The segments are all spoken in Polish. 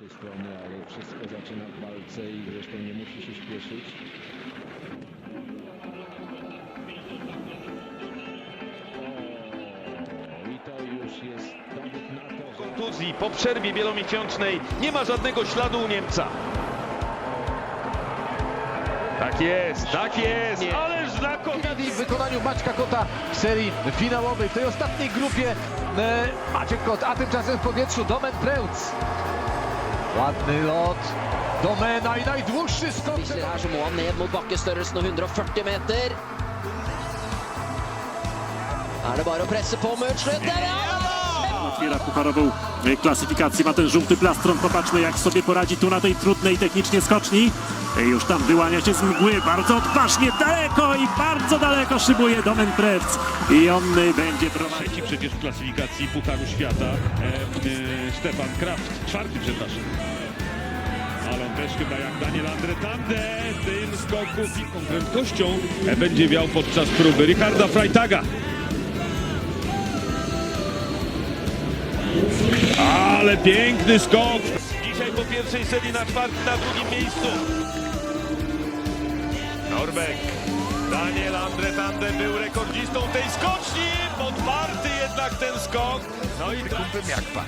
lepszej strony, ale wszystko zaczyna w walce i zresztą nie musi się śpieszyć. O, I to już jest dowód na to, że... kontuzji po przerwie wielomiesięcznej nie ma żadnego śladu u Niemca. Tak jest, tak jest, ależ znakomicie. w wykonaniu Maćka Kota w serii finałowej, w tej ostatniej grupie e, Maciek Kot, a tymczasem w powietrzu Domen Preutz. Ładny lot, Domena i najdłuższy skok. Visser her så må han ned mot bakkestørrelsen og 140 meter. Er det bare å presse på mot slutt? Der, ja! Otwiera pucharową klasyfikację, ma ten żółty plastron. Popatrzmy jak sobie poradzi tu na tej trudnej technicznie skoczni. Już tam wyłania się z mgły, bardzo odważnie, daleko i bardzo daleko szybuje Domen Prec. I on e, będzie prowadził. Trzeci przecież w klasyfikacji Pucharu Świata e, e, Stefan Kraft, czwarty przepraszam. Chyba jak Daniel Andretande tym skoków i tą prędkością będzie miał podczas próby Richarda Freitaga. Ale piękny skok! Dzisiaj po pierwszej serii na czwartym, na drugim miejscu. Norbeck. Daniel Andretande był rekordzistą tej skoczni. Podparty jednak ten skok. No i tak. bemerkbar.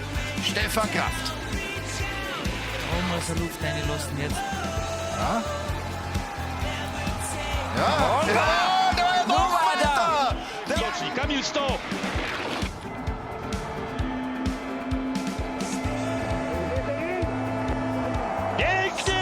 Stefan Kraft. Thomas er deine eingelassen jetzt. Ja, ja, da er noch weiter! skoczni. Kamil Stop. Pięknie!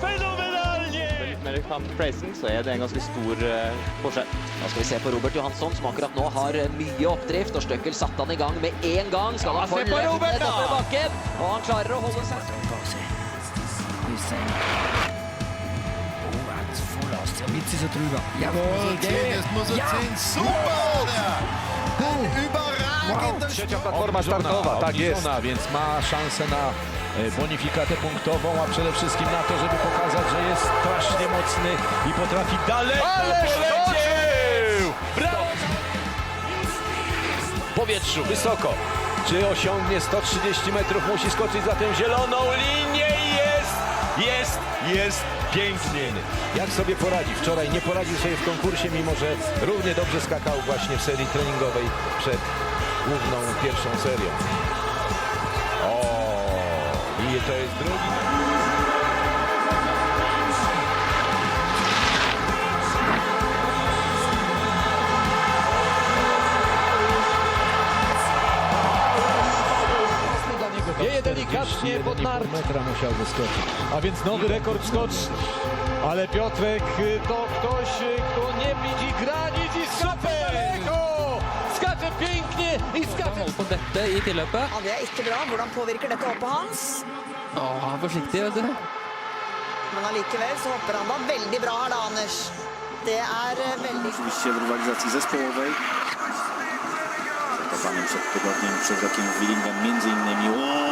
Fenomenalnie! Mellom Presen så er det en ganske stor uh, forskjell. Da skal vi se på Robert Johansson, som akkurat nå har eh, mye oppdrift. Og Støkkel satte han i gang med én gang. Skal han få løpet bakken? Og han klarer å holde seg. Sehen. Oh, hat voll aus. Der ist er drüber. Jawohl, jetzt muss er ziehen. Super! Der. Ein überragender Trzecia platforma startowa, tak jest. Więc ma szansę na e, bonifikatę punktową, a przede wszystkim na to, żeby pokazać, że jest strasznie mocny i potrafi daleko polecieć. Brawo! W powietrzu, wysoko. Czy osiągnie 130 metrów? Musi skoczyć za tę zieloną linię i jest, jest, pięknie. Jak sobie poradzi? Wczoraj nie poradził sobie w konkursie, mimo że równie dobrze skakał właśnie w serii treningowej przed główną pierwszą serią. O, i to jest drugi. Pod nart. metra musiał wyskoczyć. A więc nowy rekord skoczni. Ale Piotrek y, to ktoś, y, kto nie widzi granic i skacze daleko! Skacze pięknie i skacze... På dette i tilløpet. Ja, Det er ikke bra. Hvordan påvirker dette hoppet hans? Å, han er forsiktig, vet du. Men allikevel så hopper han da veldig bra her, da, Anders. Det er eh, veldig Oczywiście w rywalizacji zespołowej. Zakopanym przed tygodniem przed rokiem w między innymi. O!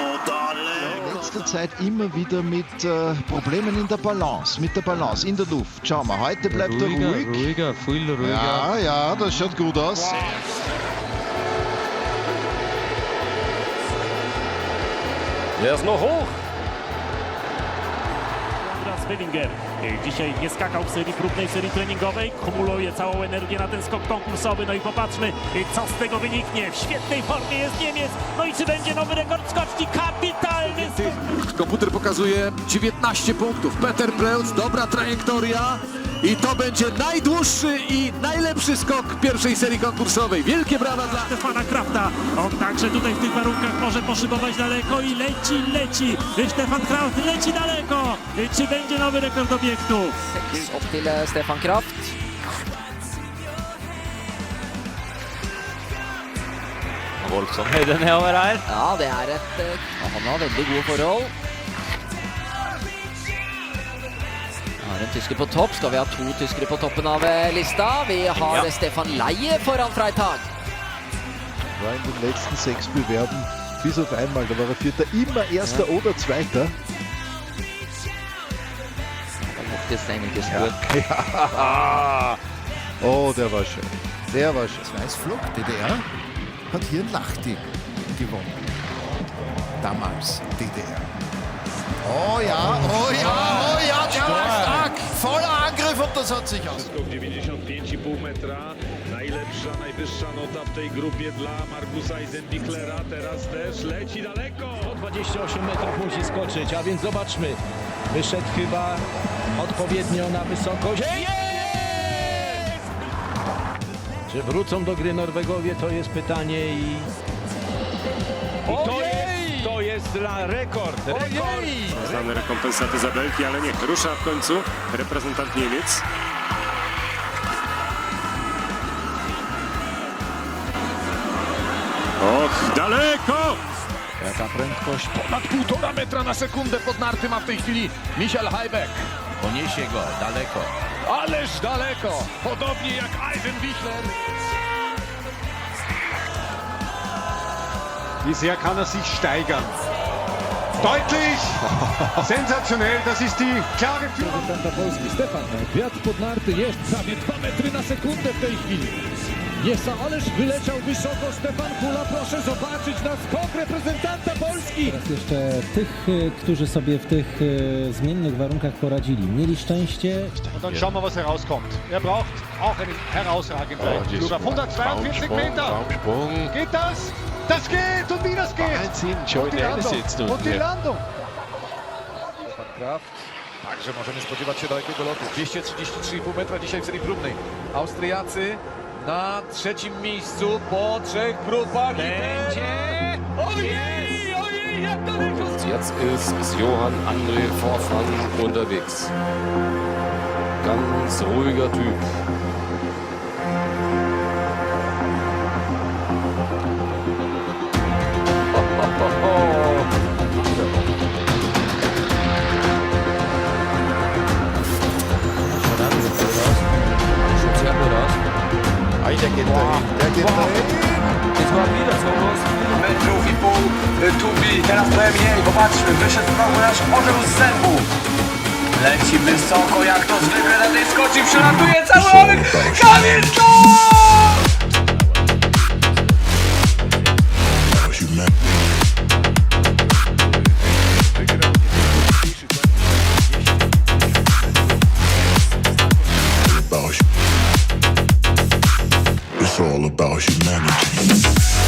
Letzter Zeit immer wieder mit äh, Problemen in der Balance, mit der Balance in der Luft. Schau mal, heute bleibt er ruhig. ruhiger, viel ruhiger. Ja, ja, das schaut gut aus. Jest no hoch! Raz Willinger dzisiaj nie skakał w serii próbnej, serii treningowej, kumuluje całą energię na ten skok konkursowy, no i popatrzmy, co z tego wyniknie. W świetnej formie jest Niemiec, no i czy będzie nowy rekord skoczni? Kapitalny skok! Komputer pokazuje 19 punktów. Peter Preutz, dobra trajektoria. I to będzie najdłuższy i najlepszy skok pierwszej serii konkursowej. Wielkie brawa dla... Stefana Krafta. On także tutaj w tych warunkach może poszybować daleko i leci, leci. Stefan Kraft leci daleko. Czy będzie nowy rekord obiektu? Opp til Stefan Kraft. Voldsom høyde nedover her. Ja, det er et eh, Han har veldig gode forhold. Vi har en tysker på topp. Skal vi ha to tyskere på toppen av eh, lista? Vi har Ja. eh, Stefan Leie foran Freitag. War in den letzten sechs Bewerben, bis auf einmal, da war er Vierter, immer Erster oder Zweiter. Das einige spurt. Oh, der war schön. Der war schön. Weißflug, DDR, hat hier in Lahti gewonnen. Damals DDR. Oh ja, oh ja, oh ja. Voller Angriff und das hat sich aus. Skok 95,5 metra. Najlepsza, najwyższa nota w tej grupie dla Markusa Eisenbichlera. Teraz też leci daleko. 28 metrów musi skoczyć, a więc zobaczmy. Wyszedł chyba odpowiednio na wysokość. Jest! Czy wrócą do gry Norwegowie, to jest pytanie i... I to jest, to jest dla rekord. rekord. Znane rekompensaty za belki, ale nie. Rusza w końcu reprezentant Niemiec. Och, daleko! Jaka prędkość? Ponad półtora metra na sekundę pod narty ma w tej chwili Michael Heibeck. Poniesie go daleko. Ależ daleko. Podobnie jak Eisenbichler. Wie sehr kann er sich steigern? Deutlich! Sensationell, das ist die klare Führung. Reprezentanta Polski Stefan Kwiat pod narty jest prawie 2 metry na sekundę w tej chwili. Jest, ależ wyleciał wysoko Stefan Kula, proszę zobaczyć na skok reprezentanta Polski. Teraz jeszcze tych, y, którzy sobie w tych y, zmiennych warunkach poradzili. Mieli szczęście. Und dann schauen wir, was herauskommt. Er braucht auch einen herausragenden Flug auf 142 Meter. Geht das? Das geht und wie das geht. Und die Landung. Und die Landung. Kraft. Także możemy spodziewać się dalekiego lotu. 233,5 metra dzisiaj w serii próbnej. Austriacy na trzecim miejscu po trzech próbach. Będzie! Ojej, ojej, jak daleko! Jetzt ist Johann André Vorfang unterwegs. Ganz ruhiger Typ. Aj, der geht dahin, der geht dahin. Metrów i pół Tubi, teraz trochę mniej, popatrzmy, wyszedł znowu nasz orzeł z zębu. Leci wysoko, jak to zwykle na tej skoczy, przelatuje cały Olek, Kamil Sztor! all about humanity.